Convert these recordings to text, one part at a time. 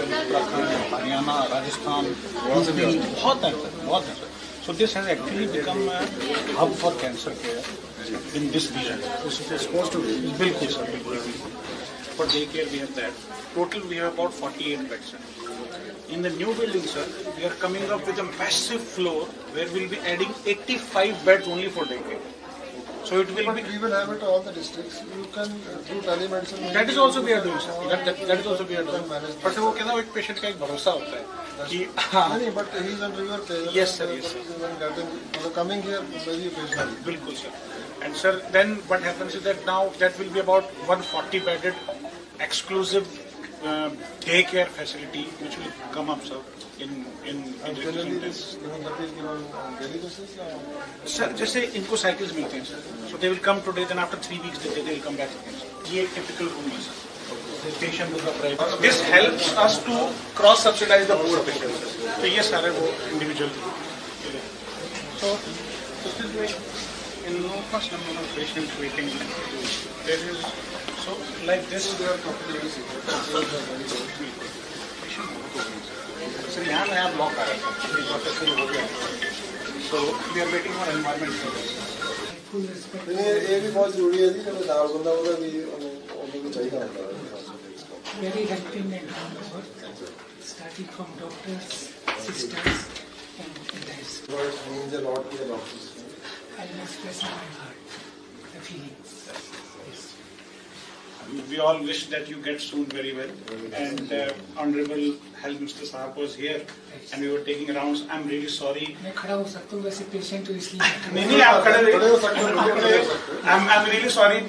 ਹਿਮਾਚਲ ਉੱਤਰਾਖੰਡ ਹਰਿਆਣਾ ਰਾਜਸਥਾਨ ਬਹੁਤ ਹੈ ਬਹੁਤ ਹੈ ਬਹੁਤ ਹੈ So this has actually become a hub for cancer care in this region. This is supposed to be bilkul, sir, bilkul. For daycare, we have that. Total, we have about 48 beds. In the new building, sir, we are coming up with a massive floor where we'll be adding 85 beds only for daycare. So it will But be. we will have it all the districts. You can uh, do telemedicine. That is also we are doing, sir. That, that, that is also we are doing. Can manage But वो कहना एक patient का एक भरोसा होता है कि हाँ नहीं, but he is under your care. Yes, sir, yes, sir. Even getting, so coming here, very occasionally. बिल्कुल sir and sir then what happens is that now that will be about 140 bedded exclusive uh, daycare facility which will come up sir in in, And in generally, recent this times. chemotherapy is given on daily basis. or- sir जैसे इनको cycles मिलते हैं sir so they will come today then after three weeks they will come back again ये एक typical room है sir patient होगा private this helps us to cross subsidise the poor patients तो ये सारे वो individual so this is way in no first number of patients waiting there is so like this They are completely secret. Patients are very good. Sir यहाँ नया block आ रहा है इस वक्त शुरू हो गया so we are waiting for environment ਇਹ ਇਹ ਵੀ ਬਹੁਤ ਜ਼ਰੂਰੀ ਹੈ ਜੀ ਜਿਹੜਾ ਨਾਲ ਬੰਦਾ ਉਹਦਾ ਵੀ ਉਹਨੂੰ ਉਹਨੂੰ ਵੀ ਚਾਹੀਦਾ ਹੁੰਦਾ ਹੈ very helping and hard work, starting from doctors, sisters, and others. It means a lot to the doctors. I will express in my heart the feelings. Yes. We all wish that you get soon very well. And uh, Honorable Health Minister Sahab was here and we were taking rounds. I'm really sorry. मैं खड़ा हो सकता हूँ वैसे patient तो इसलिए बैठा नहीं हूँ। नहीं आप खड़े खड़े हो सकते हो, बिल्कुल खड़े हो सकते रहिए I'm I'm really sorry.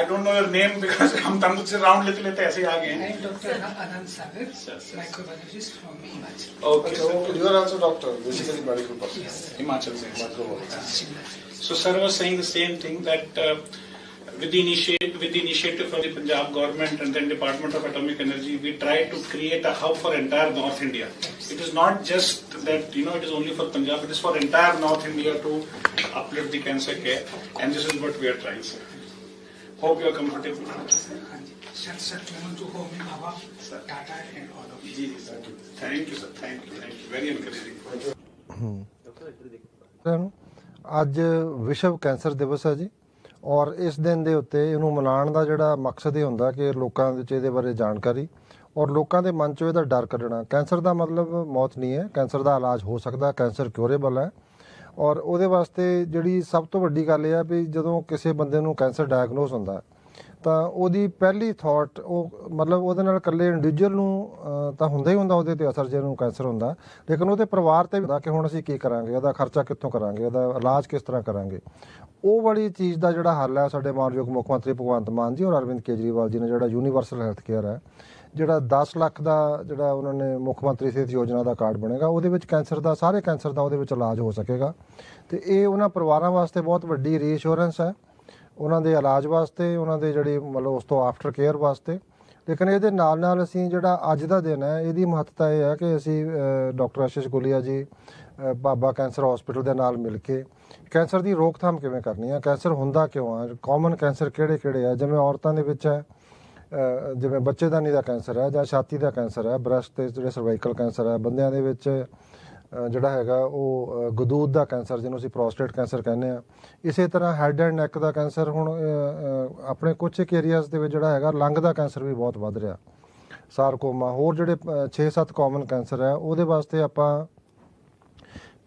I don't know your name because हम तम से राउंड लेते लेते ऐसे ही आ गए I हैं. am Dr. Anand Sagar, Yes, yes. microbiologist from Himachal. Okay, अच्छा sir. वो you are also doctor, basically medical person. Yes. Himachal से. Microbiologist. Shimla. So sir was saying the same thing that uh, with the, initiate, with the initiative from the Punjab government and then Department of Atomic Energy, we try to create a hub for entire North India. It is not just that, you know, it is only for Punjab, it is for entire North India to uplift the cancer care. And this is what we are trying, sir. Hope you are comfortable. Sir, sir, to home in Tata and all of you. Thank you, sir. Thank you. Thank you. Very encouraging. ਅੱਜ ਵਿਸ਼ਵ cancer ਦਿਵਸ ਹੈ ਜੀ ਔਰ ਇਸ ਦਿਨ ਦੇ ਉੱਤੇ ਇਹਨੂੰ ਮਨਾਉਣ ਦਾ ਜਿਹੜਾ ਮਕਸਦ ਇਹ ਹੁੰਦਾ ਕਿ ਲੋਕਾਂ ਵਿੱਚ ਇਹਦੇ ਬਾਰੇ ਜਾਣਕਾਰੀ ਔਰ ਲੋਕਾਂ ਦੇ ਮਨ 'ਚੋਂ ਇਹਦਾ ਡਰ ਕੱਢਣਾ। ਕੈਂਸਰ ਦਾ ਮਤਲਬ ਮੌਤ ਨਹੀਂ ਹੈ ਕੈਂਸਰ ਦਾ ਇਲਾਜ ਹੋ ਸਕਦਾ ਕੈਂਸਰ ਕਿਉਰੇਬਲ ਹੈ। ਔਰ ਉਹਦੇ ਵਾਸਤੇ ਜਿਹੜੀ ਸਭ ਤੋਂ ਵੱਡੀ ਗੱਲ ਇਹ ਆ ਵੀ ਜਦੋਂ ਕਿਸੇ ਬੰਦੇ ਨੂੰ ਕੈਂਸਰ ਡਾਇਗਨੋਸ ਹੁੰਦਾ ਹੈ, ਤਾਂ ਉਹਦੀ ਪਹਿਲੀ ਥਾਟ ਉਹ ਮਤਲਬ ਉਹਦੇ ਨਾਲ ਇਕੱਲੇ ਇੰਡੀਵਿਜੂਅਲ ਨੂੰ ਤਾਂ ਹੁੰਦਾ ਹੀ ਹੁੰਦਾ, ਉਹਦੇ ਤੇ ਅਸਰ ਜਿਹਨੂੰ ਕੈਂਸਰ ਹੁੰਦਾ। ਲੇਕਿਨ ਉਹਦੇ ਪਰਿਵਾਰ ਤੇ ਵੀ ਹੁੰਦਾ ਕਿ ਹੁਣ ਅਸੀਂ ਕੀ ਕਰਾਂਗੇ, ਉਹਦਾ ਖਰਚਾ ਕਿੱਥੋਂ ਕਰਾਂਗੇ, ਉਹਦਾ ਇਲਾਜ ਕਿਸ ਤਰ੍ਹਾਂ ਕਰਾਂਗੇ। ਉਹ ਵਾਲੀ ਚੀਜ਼ ਦਾ ਜਿਹੜਾ ਹੱਲ ਹੈ, ਸਾਡੇ ਮਾਨਯੋਗ ਮੁੱਖ ਮੰਤਰੀ ਭਗਵੰਤ ਮਾਨ ਜੀ ਔਰ ਅਰਵਿੰਦ ਕੇਜਰੀਵਾਲ ਜੀ ਨੇ, ਜਿਹੜਾ ਯੂਨੀਵਰਸਲ ਹੈਲਥ ਕੇਅਰ ਹੈ, ਜਿਹੜਾ 10 ਲੱਖ ਦਾ ਜਿਹੜਾ ਉਹਨਾਂ ਨੇ ਮੁੱਖ ਮੰਤਰੀ ਸਿਹਤ ਯੋਜਨਾ ਦਾ ਕਾਰਡ ਬਣੇਗਾ, ਉਹਦੇ ਵਿੱਚ ਕੈਂਸਰ ਦਾ, ਸਾਰੇ ਕੈਂਸਰ ਦਾ ਉਹਦੇ ਵਿੱਚ ਇਲਾਜ ਹੋ ਸਕੇਗਾ। ਤੇ ਇਹ ਉਹਨਾਂ ਪਰਿਵਾਰਾਂ ਵਾਸਤੇ ਬਹੁਤ ਵੱਡੀ ਰੀਅਸ਼ੋਰੈਂਸ ਹੈ। ਉਹਨਾਂ ਦੇ ਇਲਾਜ ਵਾਸਤੇ, ਉਹਨਾਂ ਦੇ ਜਿਹੜੀ ਮਤਲਬ ਉਸ ਤੋਂ ਆਫਟਰ ਕੇਅਰ ਵਾਸਤੇ। ਲੇਕਿਨ ਇਹਦੇ ਨਾਲ ਨਾਲ ਅਸੀਂ ਜਿਹੜਾ ਅੱਜ ਦਾ ਦਿਨ ਹੈ, ਇਹਦੀ ਮਹੱਤਤਾ ਇਹ ਹੈ ਕਿ ਅਸੀਂ ਡਾਕਟਰ ਆਸ਼ੀਸ਼ ਗੁਲੀਆ ਜੀ ਬਾਬਾ ਕੈਂਸਰ ਹਸਪੀਟਲ ਦੇ ਨਾਲ ਮਿਲ ਕੇ ਕੈਂਸਰ ਦੀ ਰੋਕਥਾਮ ਕਿਵੇਂ ਕਰਨੀ ਹੈ ਕੈਂਸਰ ਹੁੰਦਾ ਕਿਉਂ ਹੈ ਕਾਮਨ ਕੈਂਸਰ ਕਿਹੜੇ ਕਿਹੜੇ ਆ, ਜਿਵੇਂ ਔਰਤਾਂ ਦੇ ਵਿੱਚ ਹੈ ਜਿਵੇਂ ਬੱਚੇਦਾਨੀ ਦਾ ਕੈਂਸਰ ਹੈ ਜਾਂ ਛਾਤੀ ਦਾ ਕੈਂਸਰ ਹੈ ਬ੍ਰੈਸਟ ਤੇ ਜਿਹੜੇ ਸਰਵਾਈਕਲ ਕੈਂਸਰ ਹੈ, ਬੰਦਿਆਂ ਦੇ ਵਿੱਚ ਜਿਹੜਾ ਹੈਗਾ ਉਹ ਗਦੂਦ ਦਾ ਕੈਂਸਰ, ਜਿਹਨੂੰ ਅਸੀਂ ਪ੍ਰੋਸਟੇਟ ਕੈਂਸਰ ਕਹਿੰਦੇ ਆ ਇਸੇ ਤਰ੍ਹਾਂ ਹੈਡ ਐਂਡ ਨੈਕ ਦਾ ਕੈਂਸਰ ਹੁਣ ਆਪਣੇ ਕੁਝ ਇੱਕ ਏਰੀਆਜ਼ ਦੇ ਵਿੱਚ ਜਿਹੜਾ ਹੈਗਾ ਲੰਗ ਦਾ ਕੈਂਸਰ ਵੀ ਬਹੁਤ ਵੱਧ ਰਿਹਾ। ਸਾਰਕੋਮਾ ਹੋਰ ਜਿਹੜੇ 6-7 ਕਾਮਨ ਕੈਂਸਰ ਹੈ, ਉਹਦੇ ਵਾਸਤੇ ਆਪਾਂ,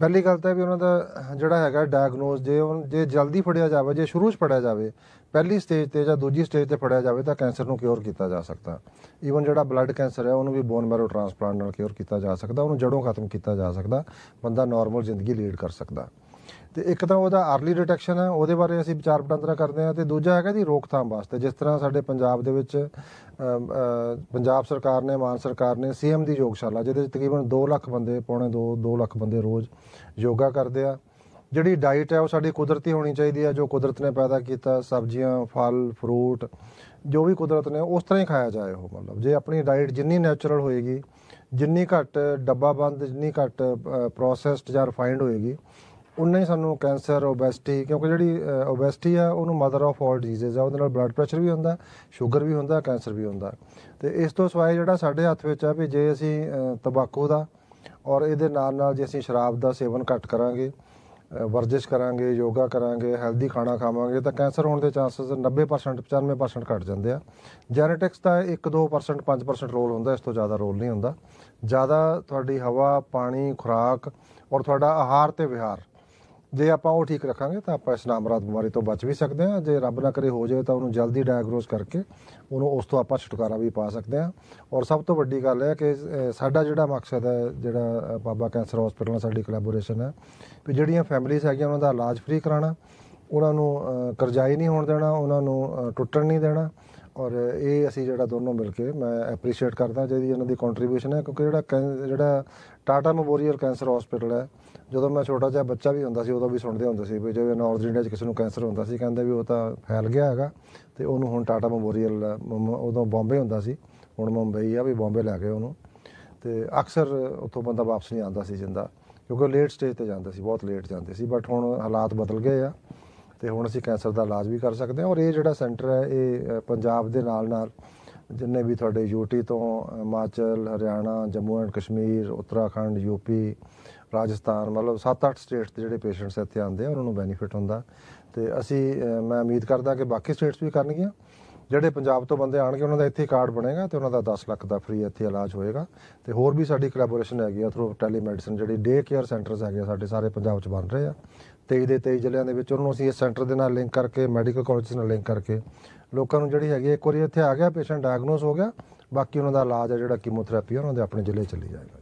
ਪਹਿਲੀ ਗੱਲ ਤਾਂ ਵੀ ਉਹਨਾਂ ਦਾ ਜਿਹੜਾ ਹੈਗਾ ਡਾਇਗਨੋਸ ਜੇ ਉਹ- ਜੇ ਜਲਦੀ ਫੜਿਆ ਜਾਵੇ, ਜੇ ਸ਼ੁਰੂ 'ਚ ਫੜਿਆ ਜਾਵੇ ਪਹਿਲੀ ਸਟੇਜ ਤੇ ਜਾਂ ਦੂਜੀ ਸਟੇਜ ਤੇ ਫੜਿਆ ਜਾਵੇ ਤਾਂ ਕੈਂਸਰ ਨੂੰ ਕਿਉਰ ਕੀਤਾ ਜਾ ਸਕਦਾ। ਈਵਨ ਜਿਹੜਾ ਬਲੱਡ ਕੈਂਸਰ ਹੈ, ਉਹਨੂੰ ਵੀ ਬੋਨ ਮੈਰੋ ਟ੍ਰਾਂਸਪਲਾਂਟ ਨਾਲ ਕਿਉਰ ਕੀਤਾ ਜਾ ਸਕਦਾ, ਉਹਨੂੰ ਜੜੋਂ ਖਤਮ ਕੀਤਾ ਜਾ ਸਕਦਾ, ਬੰਦਾ ਨਾਰਮਲ ਜ਼ਿੰਦਗੀ ਲੀਡ ਕਰ ਸਕਦਾ। ਤੇ ਇੱਕ ਤਾਂ ਉਹਦਾ ਅਰਲੀ ਡਿਟੈਕਸ਼ਨ ਹੈ, ਉਹਦੇ ਬਾਰੇ ਅਸੀਂ ਵਿਚਾਰ ਵਟਾਂਦਰਾ ਕਰਦੇ ਹਾਂ ਤੇ ਦੂਜਾ ਹੈਗਾ ਜੀ ਰੋਕਥਾਮ ਵਾਸਤੇ। ਜਿਸ ਤਰ੍ਹਾਂ ਸਾਡੇ ਪੰਜਾਬ ਦੇ ਵਿੱਚ ਪੰਜਾਬ ਸਰਕਾਰ ਨੇ, ਮਾਨ ਸਰਕਾਰ ਨੇ ਸੀਐਮ ਦੀ ਯੋਗਸ਼ਾਲਾ, ਜਿਹਦੇ ਵਿੱਚ ਤਕਰੀਬਨ 2 ਲੱਖ ਬੰਦੇ, ਪੌਣੇ 2 2 ਲੱਖ ਬੰਦੇ ਰੋਜ਼ ਯੋਗਾ ਕਰਦੇ ਆ। ਜਿਹੜੀ ਡਾਈਟ ਹੈ ਉਹ ਸਾਡੀ ਕੁਦਰਤੀ ਹੋਣੀ ਚਾਹੀਦੀ ਹੈ ਜੋ ਕੁਦਰਤ ਨੇ ਪੈਦਾ ਕੀਤਾ ਸਬਜ਼ੀਆਂ ਫਲ ਫਰੂਟ ਜੋ ਵੀ ਕੁਦਰਤ ਨੇ ਉਸ ਤਰ੍ਹਾਂ ਹੀ ਖਾਇਆ ਜਾਏ ਉਹ ਮਤਲਬ। ਜੇ ਆਪਣੀ ਡਾਈਟ ਜਿੰਨੀ ਨੈਚੁਰਲ ਹੋਏਗੀ ਜਿੰਨੀ ਘੱਟ ਡੱਬਾ ਬੰਦ ਜਿੰਨੀ ਘੱਟ ਪ੍ਰੋਸੈਸਡ ਜਾਂ ਰਿਫਾਈਨਡ ਹੋਏਗੀ ਉਨਾ ਹੀ ਸਾਨੂੰ ਕੈਂਸਰ ਓਬੈਸਿਟੀ ਕਿਉਂਕਿ ਜਿਹੜੀ ਓਬੈਸਿਟੀ ਆ ਉਹਨੂੰ ਮਦਰ ਆਫ ਆਲ ਡਿਜ਼ੀਜ਼ ਆ ਉਹਦੇ ਨਾਲ ਬਲੱਡ ਪ੍ਰੈਸ਼ਰ ਵੀ ਹੁੰਦਾ ਸ਼ੂਗਰ ਵੀ ਹੁੰਦਾ ਕੈਂਸਰ ਵੀ ਹੁੰਦਾ। ਤੇ ਇਸ ਤੋਂ ਸਿਵਾਏ ਜਿਹੜਾ ਸਾਡੇ ਹੱਥ ਵਿੱਚ ਆ ਵੀ ਜੇ ਅਸੀਂ ਅ, ਤੰਬਾਕੂ ਦਾ ਔਰ ਇਹਦੇ ਨਾਲ ਨਾਲ ਜੇ ਅਸੀਂ ਸ਼ਰਾਬ ਦਾ ਸੇਵਨ ਘੱਟ ਕਰਾਂਗੇ ਵਰਜਿਸ਼ ਕਰਾਂਗੇ, ਯੋਗਾ ਕਰਾਂਗੇ ਹੈਲਦੀ ਖਾਣਾ ਖਾਵਾਂਗੇ, ਤਾਂ ਕੈਂਸਰ ਹੋਣ ਦੇ ਚਾਂਸਸ 90% 95% ਘਟ ਜਾਂਦੇ ਆ। ਜੈਨੇਟਿਕਸ ਦਾ 1-2% 5% ਰੋਲ ਹੁੰਦਾ, ਇਸ ਤੋਂ ਜ਼ਿਆਦਾ ਰੋਲ ਨਹੀਂ ਹੁੰਦਾ। ਜ਼ਿਆਦਾ ਤੁਹਾਡੀ ਹਵਾ, ਪਾਣੀ, ਖੁਰਾਕ ਔਰ ਤੁਹਾਡਾ ਆਹਾਰ ਤੇ ਵਿਹਾਰ ਜੇ ਆਪਾਂ ਉਹ ਠੀਕ ਰੱਖਾਂਗੇ ਤਾਂ ਆਪਾਂ ਇਸ ਨਾਮਰਾਦ ਬਿਮਾਰੀ ਤੋਂ ਬਚ ਵੀ ਸਕਦੇ ਹਾਂ। ਜੇ ਰੱਬ ਨਾ ਕਰੇ ਹੋ ਜਾਵੇ ਤਾਂ ਉਹਨੂੰ ਜਲਦੀ ਡਾਇਗਨੋਸ ਕਰਕੇ ਉਹਨੂੰ ਉਸ ਤੋਂ ਆਪਾਂ ਛੁਟਕਾਰਾ ਵੀ ਪਾ ਸਕਦੇ ਹਾਂ। ਔਰ ਸਭ ਤੋਂ ਵੱਡੀ ਗੱਲ ਹੈ ਕਿ ਸਾਡਾ ਜਿਹੜਾ ਮਕਸਦ ਹੈ, ਜਿਹੜਾ ਬਾਬਾ ਕੈਂਸਰ ਹਸਪੀਟਲ ਨਾਲ ਸਾਡੀ ਕੋਲੈਬੋਰੇਸ਼ਨ ਹੈ, ਵੀ ਜਿਹੜੀਆਂ ਫੈਮਿਲੀਜ਼ ਹੈਗੀਆਂ, ਉਹਨਾਂ ਦਾ ਇਲਾਜ ਫ੍ਰੀ ਕਰਾਉਣਾ, ਉਹਨਾਂ ਨੂੰ ਕਰਜ਼ਾਈ ਨਹੀਂ ਹੋਣ ਦੇਣਾ, ਉਹਨਾਂ ਨੂੰ ਟੁੱਟਣ ਨਹੀਂ ਦੇਣਾ ਔਰ ਇਹ ਅਸੀਂ ਜਿਹੜਾ ਦੋਨੋਂ ਮਿਲ ਕੇ ਮੈਂ ਐਪਰੀਸ਼ੀਏਟ ਕਰਦਾ ਜਿਹਦੀ ਇਹਨਾਂ ਦੀ ਕੰਟਰੀਬਿਊਸ਼ਨ ਹੈ, ਕਿਉਂਕਿ ਜਿਹੜਾ ਕੈਂ- ਜਿਹੜਾ ਟਾਟਾ ਮੈਮੋਰੀਅਲ ਕੈਂਸਰ ਹਸਪੀਟਲ ਹੈ, ਜਦੋਂ ਮੈਂ ਛੋਟਾ ਜਿਹਾ ਬੱਚਾ ਵੀ ਹੁੰਦਾ ਸੀ, ਉਦੋਂ ਵੀ ਸੁਣਦੇ ਹੁੰਦੇ ਸੀ ਵੀ ਜਿਵੇਂ ਨਾਰਥ ਇੰਡੀਆ 'ਚ ਕਿਸੇ ਨੂੰ ਕੈਂਸਰ ਹੁੰਦਾ ਸੀ, ਕਹਿੰਦੇ ਵੀ ਉਹ ਤਾਂ ਫੈਲ ਗਿਆ ਹੈਗਾ ਤੇ ਉਹਨੂੰ ਹੁਣ ਟਾਟਾ ਮੈਮੋਰੀਅਲ ਉਦੋਂ ਬੰਬੇ ਹੁੰਦਾ ਸੀ, ਹੁਣ ਮੁੰਬਈ ਆ ਵੀ ਬੰਬੇ ਲੈ ਗਏ ਉਹਨੂੰ ਤੇ ਅਕਸਰ ਉੱਥੋਂ ਬੰਦਾ ਵਾਪਸ ਨਹੀਂ ਆਉਂਦਾ ਸੀ ਜਿੰਦਾ, ਕਿਉਂਕਿ ਲੇਟ ਸਟੇਜ ਤੇ ਜਾਂਦਾ ਸੀ, ਬਹੁਤ ਲੇਟ ਜਾਂਦੇ ਸੀ ਬਟ ਹੁਣ ਹਾਲਾਤ ਬਦਲ ਗਏ ਆ। ਤੇ ਹੁਣ ਅਸੀਂ ਕੈਂਸਰ ਦਾ ਇਲਾਜ ਵੀ ਕਰ ਸਕਦੇ ਹਾਂ ਔਰ ਇਹ ਜਿਹੜਾ ਸੈਂਟਰ ਹੈ, ਇਹ ਪੰਜਾਬ ਦੇ ਨਾਲ ਨਾਲ ਜਿੰਨੇ ਵੀ ਤੁਹਾਡੇ ਯੂਟੀ ਤੋਂ ਹਿਮਾਚਲ, ਹਰਿਆਣਾ, ਜੰਮੂ ਐਂਡ ਕਸ਼ਮੀਰ, ਉੱਤਰਾਖੰਡ ਯੂਪੀ ਰਾਜਸਥਾਨ, ਮਤਲਬ 7-8 ਸਟੇਟਸ ਦੇ ਜਿਹੜੇ ਪੇਸ਼ੈਂਟਸ ਇੱਥੇ ਆਉਂਦੇ ਆ ਉਹਨਾਂ ਨੂੰ ਬੈਨੀਫਿਟ ਹੁੰਦਾ। ਤੇ ਅਸੀਂ ਮੈਂ ਉਮੀਦ ਕਰਦਾ ਕਿ ਬਾਕੀ ਸਟੇਟਸ ਵੀ ਕਰਨਗੀਆਂ। ਜਿਹੜੇ ਪੰਜਾਬ ਤੋਂ ਬੰਦੇ ਆਣਗੇ ਉਹਨਾਂ ਦਾ ਇੱਥੇ ਕਾਰਡ ਬਣੇਗਾ ਤੇ ਉਹਨਾਂ ਦਾ 10 ਲੱਖ ਦਾ ਫ੍ਰੀ ਇੱਥੇ ਇਲਾਜ ਹੋਏਗਾ। ਤੇ ਹੋਰ ਵੀ ਸਾਡੀ ਕੋਲੈਬੋਰੇਸ਼ਨ ਹੈਗੀ ਆ ਥਰੂ ਟੈਲੀਮੈਡੀਸਨ ਜਿਹੜੀ ਡੇ ਕੇਅਰ ਸੈਂਟਰਸ ਹੈਗੇ ਆ ਸਾਡੇ ਸਾਰੇ ਪੰਜਾਬ 'ਚ ਬਣ ਰਹੇ ਆ। 23 ਦੇ 23 ਜ਼ਿਲ੍ਹਿਆਂ ਦੇ ਵਿੱਚ ਉਹਨੂੰ ਅਸੀਂ ਇਸ ਸੈਂਟਰ ਦੇ ਨਾਲ ਲਿੰਕ ਕਰਕੇ ਮੈਡੀਕਲ ਕਾਲਜ ਨਾਲ ਲਿੰਕ ਕਰਕੇ ਲੋਕਾਂ ਨੂੰ ਜਿਹੜੀ ਹੈਗੀ ਆ, ਇੱਕ ਵਾਰੀ ਇੱਥੇ ਆ ਗਿਆ ਪੇਸ਼ੈਂਟ ਡਾਇਗਨੋਸ ਹੋ ਗਿਆ ਬਾਕੀ ਉਹਨਾਂ ਦਾ ਇਲਾਜ ਹੈ ਜਿਹੜਾ ਕੀਮੋਥੈਰੇਪੀ ਉਹਨਾਂ ਦੇ ਆਪਣੇ ਜ਼ਿਲ੍ਹੇ 'ਚ ਚੱਲੀ ਜਾਏਗਾ